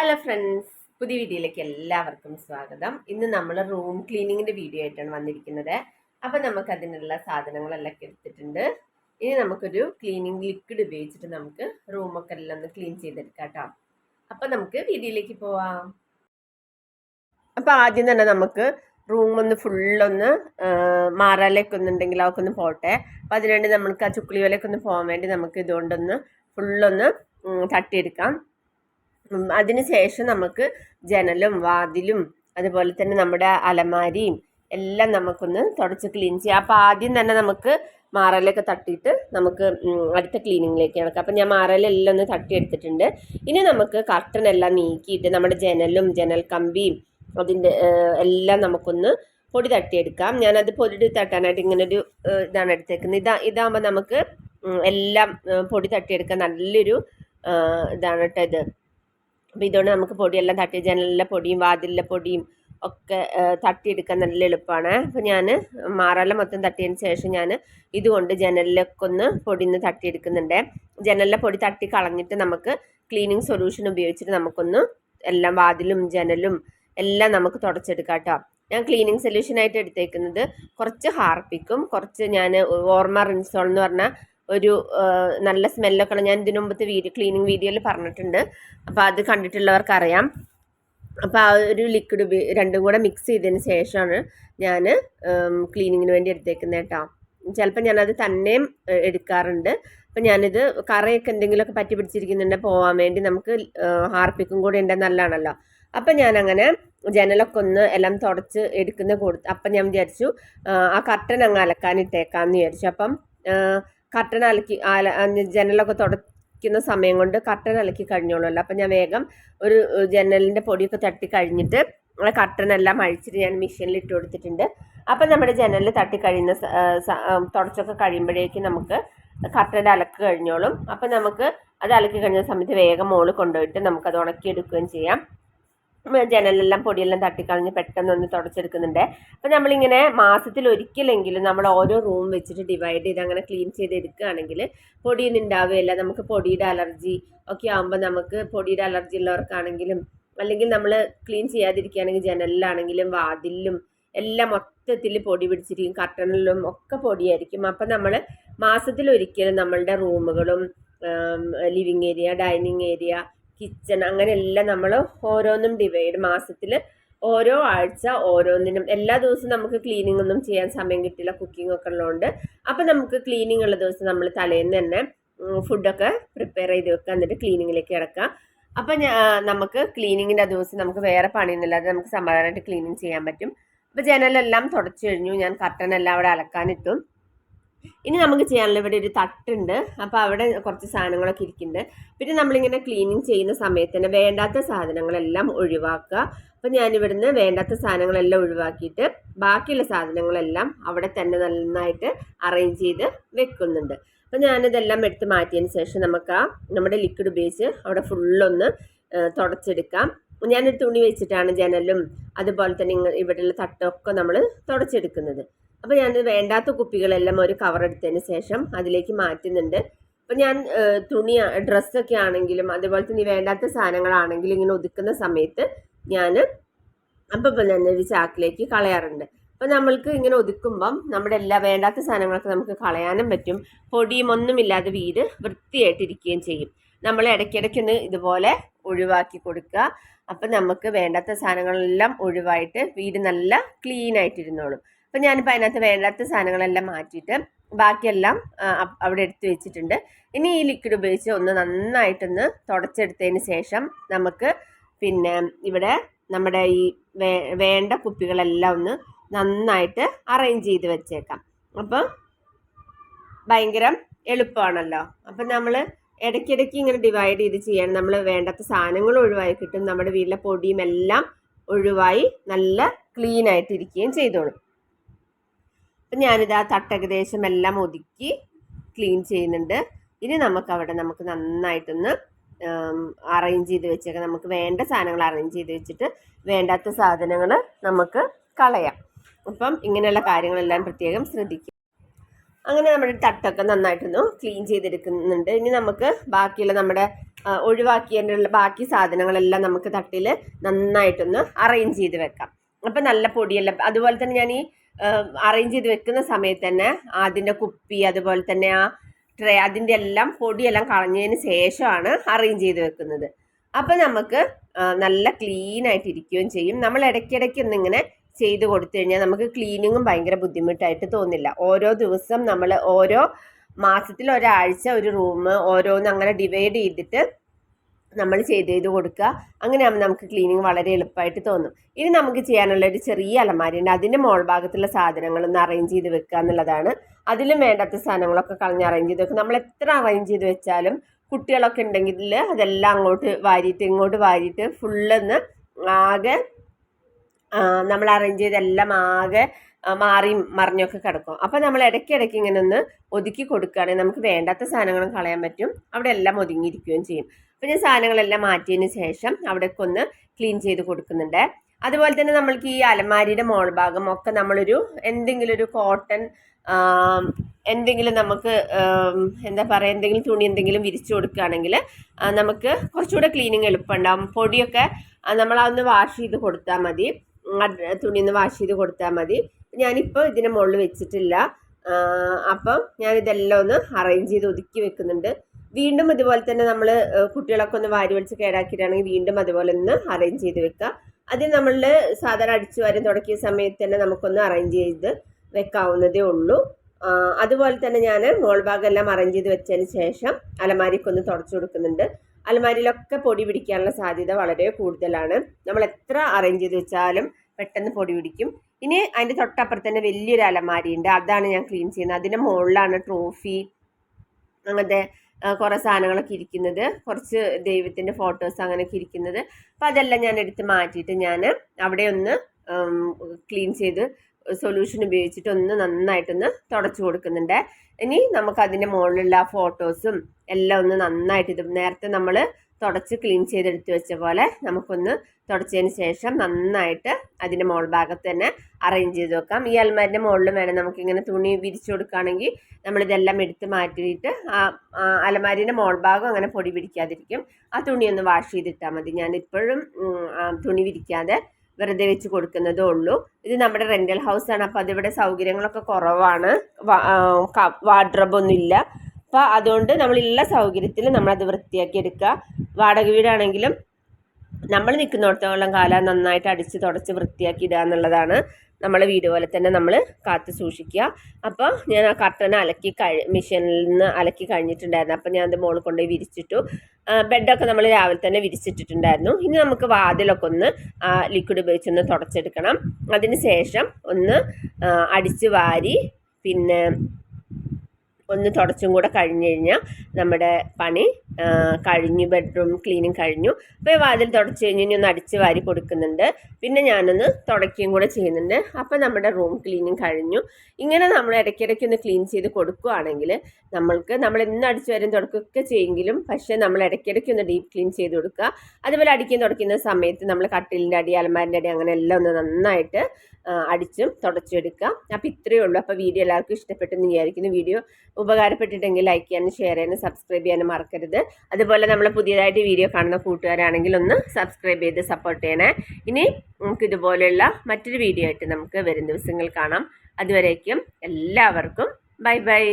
Hello friends പുതിയ വീഡിയോയിലേക്ക് എല്ലാവർക്കും സ്വാഗതം. ഇന്ന് നമ്മൾ റൂം ക്ലീനിങ്ങിന്റെ വീഡിയോ ആയിട്ടാണ് വന്നിരിക്കുന്നത്. അപ്പോൾ നമുക്ക് അതിനുള്ള സാധനങ്ങളെല്ലാം എടുത്തിട്ടുണ്ട്. ഇനി നമുക്കൊരു ക്ലീനിങ് ലിക്വിഡ് ഉപയോഗിച്ചിട്ട് നമുക്ക് റൂമൊക്കെ എല്ലാം ഒന്ന് ക്ലീൻ ചെയ്തെടുക്കാം കേട്ടോ. അപ്പോൾ നമുക്ക് വീഡിയോയിലേക്ക് പോവാം. അപ്പോൾ ആദ്യം തന്നെ നമുക്ക് റൂം ഒന്ന് ഫുള്ളൊന്ന് മാറാലേക്ക് ഒന്നുണ്ടെങ്കിൽ അവർക്ക് ഒന്ന് പോട്ടെ. അപ്പം അതിനുവേണ്ടി നമുക്ക് ആ ചുക്കുളി വിലക്കൊന്ന് പോകാൻ വേണ്ടി നമുക്ക് ഇതുകൊണ്ടൊന്ന് ഫുള്ളൊന്ന് തട്ടിയെടുക്കാം. ഉം, അതിന് ശേഷം നമുക്ക് ജനലും വാതിലും അതുപോലെ തന്നെ നമ്മുടെ അലമാരിയും എല്ലാം നമുക്കൊന്ന് തുടച്ച് ക്ലീൻ ചെയ്യാം. അപ്പോൾ ആദ്യം തന്നെ നമുക്ക് മാറലൊക്കെ തട്ടിയിട്ട് നമുക്ക് അടുത്ത ക്ലീനിങ്ങിലേക്ക് കിടക്കാം. അപ്പം ഞാൻ മാറലെല്ലാം ഒന്ന് തട്ടിയെടുത്തിട്ടുണ്ട്. ഇനി നമുക്ക് കർട്ടൻ എല്ലാം നീക്കിയിട്ട് നമ്മുടെ ജനലും ജനൽ കമ്പിയും അതിന്റെ എല്ലാം നമുക്കൊന്ന് പൊടി തട്ടിയെടുക്കാം. ഞാനത് പൊടി തട്ടാനായിട്ട് ഇങ്ങനെ ഒരു ഇതാണ് എടുത്തേക്കുന്നത്. ഇതാ ഇതാകുമ്പോൾ നമുക്ക് എല്ലാം പൊടി തട്ടിയെടുക്കാൻ നല്ലൊരു ഇതാണ് കേട്ടോ ഇത്. അപ്പോൾ ഇതുകൊണ്ട് നമുക്ക് പൊടിയെല്ലാം തട്ടി ജനലിലെ പൊടിയും വാതിലിലെ പൊടിയും ഒക്കെ തട്ടിയെടുക്കാൻ നല്ല എളുപ്പമാണ് അപ്പോൾ ഞാൻ മാറാല മൊത്തം തട്ടിയതിന് ശേഷം ഞാൻ ഇതുകൊണ്ട് ജനലിലൊക്കെ ഒന്ന് പൊടി ഒന്ന് തട്ടിയെടുക്കുന്നുണ്ട്. ജനലിലെ പൊടി തട്ടി കളഞ്ഞിട്ട് നമുക്ക് ക്ലീനിങ് സൊല്യൂഷൻ ഉപയോഗിച്ചിട്ട് നമുക്കൊന്ന് എല്ലാം വാതിലും ജനലും എല്ലാം നമുക്ക് തുടച്ചെടുക്കാം കേട്ടോ. ഞാൻ ക്ലീനിങ് സൊല്യൂഷനായിട്ട് എടുത്തേക്കുന്നത് കുറച്ച് ഹാർപ്പിക്കും കുറച്ച് ഞാൻ ഓർമ റിൻസോൾ എന്ന് പറഞ്ഞ ഒരു നല്ല സ്മെല്ലൊക്കെ ഞാൻ ഇതിനു മുമ്പത്തെ വീഡിയോ ക്ലീനിങ് വീഡിയോയിൽ പറഞ്ഞിട്ടുണ്ട്. അപ്പോൾ അത് കണ്ടിട്ടുള്ളവർക്കറിയാം. അപ്പോൾ ആ ഒരു ലിക്വിഡ് രണ്ടും കൂടെ മിക്സ് ചെയ്തതിന് ശേഷമാണ് ഞാൻ ക്ലീനിങ്ങിന് വേണ്ടി എടുത്തേക്കുന്നത് കേട്ടോ ചിലപ്പോൾ ഞാനത് തന്നെയും എടുക്കാറുണ്ട്. അപ്പം ഞാനിത് കറയൊക്കെ എന്തെങ്കിലുമൊക്കെ പറ്റി പിടിച്ചിരിക്കുന്നുണ്ട് പോകാൻ വേണ്ടി നമുക്ക് ഹാർപ്പിക്കും കൂടെ ഉണ്ടെങ്കിൽ നല്ലതാണല്ലോ. അപ്പം ഞാനങ്ങനെ ജനലൊക്കെ ഒന്ന് എല്ലാം തുടച്ച് എടുക്കുന്ന കൊടുത്ത് അപ്പം ഞാൻ വിചാരിച്ചു ആ, കർട്ടൻ അങ്ങ് അലക്കാനിട്ടേക്കാന്ന് വിചാരിച്ചു. അപ്പം കർട്ടൻ അലക്കി അല ജനലൊക്കെ തുടയ്ക്കുന്ന സമയം കൊണ്ട് കർട്ടൻ അലക്കി കഴിഞ്ഞോളൂല്ലോ അപ്പം ഞാൻ വേഗം ഒരു ജനലിന്റെ പൊടിയൊക്കെ തട്ടി കഴിഞ്ഞിട്ട് ആ കർട്ടനെല്ലാം അഴിച്ചിട്ട് ഞാൻ മെഷീനിൽ ഇട്ട് കൊടുത്തിട്ടുണ്ട്. അപ്പം നമ്മുടെ ജനലിൽ തട്ടി കഴിയുന്ന തുടച്ചൊക്കെ കഴിയുമ്പോഴേക്കും നമുക്ക് കർട്ടന്റെ അലക്ക് കഴിഞ്ഞോളും. അപ്പം നമുക്ക് അത് അലക്കി കഴിഞ്ഞ സമയത്ത് വേഗം മോൾ കൊണ്ടുപോയിട്ട് നമുക്കത് ഉണക്കിയെടുക്കുകയും ചെയ്യാം. ജനലെല്ലാം പൊടിയെല്ലാം തട്ടിക്കളഞ്ഞ് പെട്ടെന്ന് ഒന്ന് തുടച്ചെടുക്കുന്നുണ്ട്. അപ്പം നമ്മളിങ്ങനെ മാസത്തിൽ ഒരിക്കലെങ്കിലും നമ്മൾ ഓരോ റൂം വെച്ചിട്ട് ഡിവൈഡ് ചെയ്ത് അങ്ങനെ ക്ലീൻ ചെയ്ത് എടുക്കുകയാണെങ്കിൽ പൊടിയൊന്നും ഉണ്ടാവുകയില്ല. നമുക്ക് പൊടിയുടെ അലർജി ഒക്കെ ആകുമ്പോൾ നമുക്ക് പൊടിയുടെ അലർജി ഉള്ളവർക്കാണെങ്കിലും അല്ലെങ്കിൽ നമ്മൾ ക്ലീൻ ചെയ്യാതിരിക്കുകയാണെങ്കിൽ ജനലിലാണെങ്കിലും വാതിലിലും എല്ലാം മൊത്തത്തിൽ പൊടി പിടിച്ചിരിക്കും. കർട്ടണിലും ഒക്കെ പൊടിയായിരിക്കും. അപ്പം നമ്മൾ മാസത്തിൽ ഒരിക്കലും നമ്മളുടെ റൂമുകളും living area dining area kitchen അങ്ങനെ എല്ലാം നമ്മൾ ഓരോന്നും ഡിവൈഡ് മാസത്തിൽ ഓരോ ആഴ്ച ഓരോന്നിനും. എല്ലാ ദിവസവും നമുക്ക് ക്ലീനിങ് ഒന്നും ചെയ്യാൻ സമയം കിട്ടില്ല കുക്കിംഗ് ഒക്കെ ഉള്ളതുകൊണ്ട് അപ്പം നമുക്ക് ക്ലീനിങ് ഉള്ള ദിവസം നമ്മൾ തലേന്ന് തന്നെ ഫുഡൊക്കെ പ്രിപ്പയർ ചെയ്ത് വെക്കുക. എന്നിട്ട് ക്ലീനിങ്ങിലേക്ക് കിടക്കാം അപ്പം നമുക്ക് ക്ലീനിങ്ങിന്റെ ദിവസം നമുക്ക് വേറെ പണിയൊന്നുമില്ലാതെ നമുക്ക് സമാധാനമായിട്ട് ക്ലീനിങ് ചെയ്യാൻ പറ്റും. അപ്പോൾ ജനലെല്ലാം തുടച്ചു കഴിഞ്ഞു. ഞാൻ കർട്ടനെല്ലാം അവിടെ അലക്കാനിട്ടു. ഇനി നമുക്ക് ചെയ്യാനുള്ള ഇവിടെ ഒരു തട്ടുണ്ട്. അപ്പോൾ അവിടെ കുറച്ച് സാധനങ്ങളൊക്കെ ഇരിക്കുന്നുണ്ട്. പിന്നെ നമ്മളിങ്ങനെ ക്ലീനിങ് ചെയ്യുന്ന സമയത്ത് തന്നെ വേണ്ടാത്ത സാധനങ്ങളെല്ലാം ഒഴിവാക്കുക. അപ്പോൾ ഞാനിവിടുന്ന് വേണ്ടാത്ത സാധനങ്ങളെല്ലാം ഒഴിവാക്കിയിട്ട് ബാക്കിയുള്ള സാധനങ്ങളെല്ലാം അവിടെ തന്നെ നന്നായിട്ട് അറേഞ്ച് ചെയ്ത് വെക്കുന്നുണ്ട്. അപ്പോൾ ഞാനിതെല്ലാം എടുത്ത് മാറ്റിയതിന് ശേഷം നമുക്ക് ആ നമ്മുടെ ലിക്വിഡ് ഉപയോഗിച്ച് അവിടെ ഫുള്ളൊന്ന് തുടച്ചെടുക്കാം. ഞാനൊരു തുണി വെച്ചിട്ടാണ് ജനലും അതുപോലെ തന്നെ ഇവിടെയുള്ള തട്ടൊക്കെ നമ്മൾ തുടച്ചെടുക്കുന്നത്. അപ്പോൾ ഞാൻ വേണ്ടാത്ത കുപ്പികളെല്ലാം ഒരു കവർ എടുത്തതിന് ശേഷം അതിലേക്ക് മാറ്റുന്നുണ്ട്. അപ്പോൾ ഞാൻ തുണി ഡ്രസ്സൊക്കെ ആണെങ്കിലും അതുപോലെ തന്നെ വേണ്ടാത്ത സാധനങ്ങളാണെങ്കിലും ഇങ്ങനെ ഒതുക്കുന്ന സമയത്ത് ഞാൻ അപ്പം തന്നെ ഒരു ചാക്കിലേക്ക് കളയാറുണ്ട്. അപ്പോൾ നമ്മൾക്ക് ഇങ്ങനെ ഒതുക്കുമ്പം നമ്മുടെ എല്ലാ വേണ്ടാത്ത സാധനങ്ങളൊക്കെ നമുക്ക് കളയാനും പറ്റും. പൊടിയും ഒന്നുമില്ലാതെ വീട് വൃത്തിയായിട്ടിരിക്കുകയും ചെയ്യും. നമ്മൾ ഇടയ്ക്കിടയ്ക്കൊന്ന് ഇതുപോലെ ഒഴിവാക്കി കൊടുക്കുക. അപ്പം നമുക്ക് വേണ്ടാത്ത സാധനങ്ങളെല്ലാം ഒഴിവായിട്ട് വീട് നല്ല ക്ലീൻ ആയിട്ടിരുന്നോളും. അപ്പം ഞാനിപ്പോൾ അതിനകത്ത് വേണ്ടാത്ത സാധനങ്ങളെല്ലാം മാറ്റിയിട്ട് ബാക്കിയെല്ലാം അവിടെ എടുത്തു വെച്ചിട്ടുണ്ട്. ഇനി ഈ ലിക്വിഡ് ഉപയോഗിച്ച് ഒന്ന് നന്നായിട്ടൊന്ന് തുടച്ചെടുത്തതിന് ശേഷം നമുക്ക് പിന്നെ ഇവിടെ നമ്മുടെ ഈ വേണ്ട കുപ്പികളെല്ലാം ഒന്ന് നന്നായിട്ട് അറേഞ്ച് ചെയ്ത് വെച്ചേക്കാം. അപ്പം ഭയങ്കര എളുപ്പമാണല്ലോ. അപ്പം നമ്മൾ ഇടയ്ക്കിടയ്ക്ക് ഇങ്ങനെ ഡിവൈഡ് ചെയ്ത് ചെയ്യണം. നമ്മൾ വേണ്ടാത്ത സാധനങ്ങൾ ഒഴിവായി കിട്ടും. നമ്മുടെ വീട്ടിലെ പൊടിയും എല്ലാം ഒഴിവായി നല്ല ക്ലീൻ ആയിട്ടിരിക്കുകയും ചെയ്തോളും. അപ്പം ഞാനിത് ആ തട്ട് ഏകദേശം എല്ലാം ഒതുക്കി ക്ലീൻ ചെയ്യുന്നുണ്ട്. ഇനി നമുക്ക് അവിടെ നമുക്ക് നന്നായിട്ടൊന്ന് അറേഞ്ച് ചെയ്ത് വെച്ചേക്കാം. നമുക്ക് വേണ്ട സാധനങ്ങൾ അറേഞ്ച് ചെയ്ത് വെച്ചിട്ട് വേണ്ടാത്ത സാധനങ്ങൾ നമുക്ക് കളയാം. അപ്പം ഇങ്ങനെയുള്ള കാര്യങ്ങളെല്ലാം പ്രത്യേകം ശ്രദ്ധിക്കുക. അങ്ങനെ നമ്മുടെ തട്ടൊക്കെ നന്നായിട്ടൊന്ന് ക്ലീൻ ചെയ്തെടുക്കുന്നുണ്ട്. ഇനി നമുക്ക് ബാക്കിയുള്ള നമ്മുടെ ഒഴിവാക്കിയതിനുള്ള ബാക്കി സാധനങ്ങളെല്ലാം നമുക്ക് തട്ടിൽ നന്നായിട്ടൊന്ന് അറേഞ്ച് ചെയ്ത് വെക്കാം. അപ്പം നല്ല പൊടിയെല്ലാം അതുപോലെ തന്നെ ഞാൻ ഈ അറേഞ്ച് ചെയ്ത് വെക്കുന്ന സമയത്ത് തന്നെ അതിന്റെ കുപ്പി അതുപോലെ തന്നെ ആ ട്രേ അതിന്റെ എല്ലാം പൊടിയെല്ലാം കളഞ്ഞതിന് ശേഷമാണ് അറേഞ്ച് ചെയ്ത് വെക്കുന്നത്. അപ്പം നമുക്ക് നല്ല ക്ലീൻ ആയിട്ട് ഇരിക്കുകയും ചെയ്യും. നമ്മൾ ഇടയ്ക്കിടയ്ക്ക് ഒന്നിങ്ങനെ ചെയ്ത് കൊടുത്തു കഴിഞ്ഞാൽ നമുക്ക് ക്ലീനിങ്ങും ഭയങ്കര ബുദ്ധിമുട്ടായിട്ട് തോന്നില്ല. ഓരോ ദിവസം നമ്മൾ ഓരോ മാസത്തിൽ ഒരാഴ്ച ഒരു റൂം ഓരോന്ന് അങ്ങനെ ഡിവൈഡ് ചെയ്തിട്ട് നമ്മൾ ചെയ്ത് ചെയ്ത് കൊടുക്കുക. അങ്ങനെയാകുമ്പോൾ നമുക്ക് ക്ലീനിങ് വളരെ എളുപ്പമായിട്ട് തോന്നും. ഇനി നമുക്ക് ചെയ്യാനുള്ള ഒരു ചെറിയ അലമാരി ഉണ്ട് അതിന്റെ മോൾ ഭാഗത്തുള്ള സാധനങ്ങളൊന്ന് അറേഞ്ച് ചെയ്ത് വെക്കുക എന്നുള്ളതാണ്. അതിലും വേണ്ടാത്ത സാധനങ്ങളൊക്കെ കളഞ്ഞ് അറേഞ്ച് ചെയ്ത് വെക്കുക. നമ്മൾ എത്ര അറേഞ്ച് ചെയ്ത് വെച്ചാലും കുട്ടികളൊക്കെ ഉണ്ടെങ്കിൽ അതെല്ലാം അങ്ങോട്ട് വാരിയിട്ട് ഇങ്ങോട്ട് വാരിയിട്ട് ഫുള്ളൊന്ന് ആകെ നമ്മൾ അറേഞ്ച് ചെയ്തെല്ലാം ആകെ മാറിയും മറിഞ്ഞൊക്കെ കിടക്കും. അപ്പോൾ നമ്മൾ ഇടയ്ക്കിടയ്ക്ക് ഇങ്ങനെ ഒന്ന് ഒതുക്കി കൊടുക്കുകയാണെങ്കിൽ നമുക്ക് വേണ്ടാത്ത സാധനങ്ങളും കളയാൻ പറ്റും. അവിടെ എല്ലാം ഒതുങ്ങിയിരിക്കുകയും ചെയ്യും. അപ്പോൾ ഞാൻ സാധനങ്ങളെല്ലാം മാറ്റിയതിന് ശേഷം അവിടേക്ക് ഒന്ന് ക്ലീൻ ചെയ്ത് കൊടുക്കുന്നുണ്ട്. അതുപോലെ തന്നെ നമ്മൾക്ക് ഈ അലമാരിയുടെ മോൾ ഭാഗം ഒക്കെ നമ്മളൊരു എന്തെങ്കിലും ഒരു കോട്ടൺ എന്തെങ്കിലും നമുക്ക് എന്താ പറയുക എന്തെങ്കിലും തുണി എന്തെങ്കിലും വിരിച്ചു കൊടുക്കുകയാണെങ്കിൽ നമുക്ക് കുറച്ചുകൂടെ ക്ലീനിങ് എളുപ്പമുണ്ടാവും. പൊടിയൊക്കെ നമ്മളതൊന്ന് വാഷ് ചെയ്ത് കൊടുത്താൽ മതി. തുണിന്ന് വാഷ് ചെയ്ത് കൊടുത്താൽ മതി. ഞാനിപ്പോൾ ഇതിന്റെ മുകളിൽ വെച്ചിട്ടില്ല. അപ്പം ഞാനിതെല്ലാം ഒന്ന് അറേഞ്ച് ചെയ്ത് ഒതുക്കി വെക്കുന്നുണ്ട്. വീണ്ടും ഇതുപോലെ തന്നെ നമ്മൾ കുട്ടികളൊക്കെ ഒന്ന് വാരി വലിച്ച് കേടാക്കിയിട്ടാണെങ്കിൽ വീണ്ടും അതുപോലെ ഒന്ന് അറേഞ്ച് ചെയ്ത് വെക്കുക അതിൽ നമ്മൾ സാധാരണ അടിച്ചു വാരം തുടക്കിയ സമയത്ത് തന്നെ നമുക്കൊന്ന് അറേഞ്ച് ചെയ്ത് വെക്കാവുന്നതേ ഉള്ളൂ. അതുപോലെ തന്നെ ഞാൻ മോൾ ഭാഗം എല്ലാം അറേഞ്ച് ചെയ്ത് വെച്ചതിന് ശേഷം അലമാരിക്കൊന്ന് തുടച്ചു കൊടുക്കുന്നുണ്ട്. അലമാരിയിലൊക്കെ പൊടി പിടിക്കാനുള്ള സാധ്യത വളരെ കൂടുതലാണ്. നമ്മൾ എത്ര അറേഞ്ച് ചെയ്ത് വെച്ചാലും പെട്ടെന്ന് പൊടി പിടിക്കും. ഇനി അതിന്റെ തൊട്ടപ്പുറത്ത് തന്നെ വലിയൊരു അലമാരി ഉണ്ട് അതാണ് ഞാൻ ക്ലീൻ ചെയ്യുന്നത്. അതിന്റെ മുകളിലാണ് ട്രോഫി അങ്ങനത്തെ കുറേ സാധനങ്ങളൊക്കെ ഇരിക്കുന്നത്. കുറച്ച് ദൈവത്തിന്റെ ഫോട്ടോസ് അങ്ങനെയൊക്കെ ഇരിക്കുന്നത്. അപ്പം അതെല്ലാം ഞാൻ എടുത്ത് മാറ്റിയിട്ട് ഞാൻ അവിടെ ഒന്ന് ക്ലീൻ ചെയ്ത് സൊല്യൂഷൻ ഉപയോഗിച്ചിട്ട് ഒന്ന് നന്നായിട്ടൊന്ന് തുടച്ചു കൊടുക്കുന്നുണ്ട്. ഇനി നമുക്ക് അതിന്റെ മുകളിലുള്ള ഫോട്ടോസും എല്ലാം ഒന്ന് നന്നായിട്ട് ഇത് നേരത്തെ നമ്മൾ തുടച്ച് ക്ലീൻ ചെയ്തെടുത്ത് വെച്ച പോലെ നമുക്കൊന്ന് തുടച്ചതിന് ശേഷം നന്നായിട്ട് അതിന്റെ മോൾ ഭാഗത്ത് തന്നെ അറേഞ്ച് ചെയ്ത് വെക്കാം. ഈ അൽമാരിന്റെ മുകളിൽ വേണം നമുക്കിങ്ങനെ തുണി വിരിച്ചു കൊടുക്കുകയാണെങ്കിൽ നമ്മളിതെല്ലാം എടുത്ത് മാറ്റിയിട്ട് ആ അലമാരിന്റെ മോൾ ഭാഗം അങ്ങനെ പൊടി പിടിക്കാതിരിക്കും. ആ തുണിയൊന്ന് വാഷ് ചെയ്തിട്ടാൽ മതി. ഞാൻ ഇപ്പോഴും തുണി വിരിക്കാതെ വെറുതെ വെച്ച് കൊടുക്കുന്നതേ ഉള്ളൂ. ഇത് നമ്മുടെ റെന്റൽ ഹൗസാണ് അപ്പോൾ അതിവിടെ സൗകര്യങ്ങളൊക്കെ കുറവാണ്. വാർഡ്രോബൊന്നും ഇല്ല അപ്പോൾ അതുകൊണ്ട് നമ്മളുള്ള സൗകര്യത്തിൽ നമ്മളത് വൃത്തിയാക്കി എടുക്കുക വാടക വീടാണെങ്കിലും നമ്മൾ നിൽക്കുന്നിടത്തോളം കാലം നന്നായിട്ട് അടിച്ച് തുടച്ച് വൃത്തിയാക്കി ഇടുക എന്നുള്ളതാണ് നമ്മളെ വീട് പോലെ തന്നെ നമ്മൾ കാത്ത് സൂക്ഷിക്കുക. അപ്പോൾ ഞാൻ ആ കർട്ടൻ അലക്കി കഴി മെഷീനിൽ നിന്ന് അലക്കി കഴിഞ്ഞിട്ടുണ്ടായിരുന്നു. അപ്പോൾ ഞാൻ അത് മോൾ കൊണ്ടുപോയി വിരിച്ചിട്ടു. ബെഡൊക്കെ നമ്മൾ രാവിലെ തന്നെ വിരിച്ചിട്ടിട്ടുണ്ടായിരുന്നു. ഇനി നമുക്ക് വാതിലൊക്കെ ഒന്ന് ലിക്വിഡ് ഉപയോഗിച്ചൊന്ന് തുടച്ചെടുക്കണം. അതിന് ശേഷം ഒന്ന് അടിച്ച് വാരി പിന്നെ ഒന്ന് തുടച്ചും കൂടെ കഴിഞ്ഞ് കഴിഞ്ഞാൽ നമ്മുടെ പണി കഴിഞ്ഞു ബെഡ്റൂം ക്ലീനിങ് കഴിഞ്ഞു. അപ്പോൾ വാതിൽ തുടച്ച് കഴിഞ്ഞ് ഇനി ഒന്ന് അടിച്ച് വാരി കൊടുക്കുന്നുണ്ട്. പിന്നെ ഞാനൊന്ന് തുടക്കുകയും കൂടെ ചെയ്യുന്നുണ്ട്. അപ്പോൾ നമ്മുടെ റൂം ക്ലീനിങ് കഴിഞ്ഞു. ഇങ്ങനെ നമ്മൾ ഇടയ്ക്കിടയ്ക്ക് ഒന്ന് ക്ലീൻ ചെയ്ത് കൊടുക്കുകയാണെങ്കിൽ നമ്മൾക്ക് നമ്മൾ എന്ന് അടിച്ച് വരും തുടക്കുകയൊക്കെ ചെയ്യുമെങ്കിലും പക്ഷേ നമ്മൾ ഇടയ്ക്കിടയ്ക്ക് ഒന്ന് ഡീപ്പ് ക്ലീൻ ചെയ്ത് കൊടുക്കുക. അതുപോലെ അടിക്കുകയും തുടക്കുന്ന സമയത്ത് നമ്മൾ കട്ടിലിന്റെ അടി അലമാരിന്റെ അടി അങ്ങനെ എല്ലാം ഒന്ന് നന്നായിട്ട് അടിച്ചും തുടച്ചെടുക്കുക. അപ്പോൾ ഇത്രയേ ഉള്ളൂ. അപ്പോൾ വീഡിയോ എല്ലാവർക്കും ഇഷ്ടപ്പെട്ടെന്ന് വിചാരിക്കുന്നു. വീഡിയോ ഉപകാരപ്പെട്ടിട്ടെങ്കിൽ ലൈക്ക് ചെയ്യാനും ഷെയർ ചെയ്യാനും സബ്സ്ക്രൈബ് ചെയ്യാനും മറക്കരുത്. അതുപോലെ നമ്മൾ പുതിയതായിട്ട് വീഡിയോ കാണുന്ന കൂട്ടുകാരാണെങ്കിൽ ഒന്ന് സബ്സ്ക്രൈബ് ചെയ്ത് സപ്പോർട്ട് ചെയ്യണേ. ഇനി നമുക്ക് ഇതുപോലെയുള്ള മറ്റൊരു വീഡിയോ ആയിട്ട് നമുക്ക് വരും ദിവസങ്ങൾ കാണാം. അതുവരേക്കും എല്ലാവർക്കും ബൈ ബൈ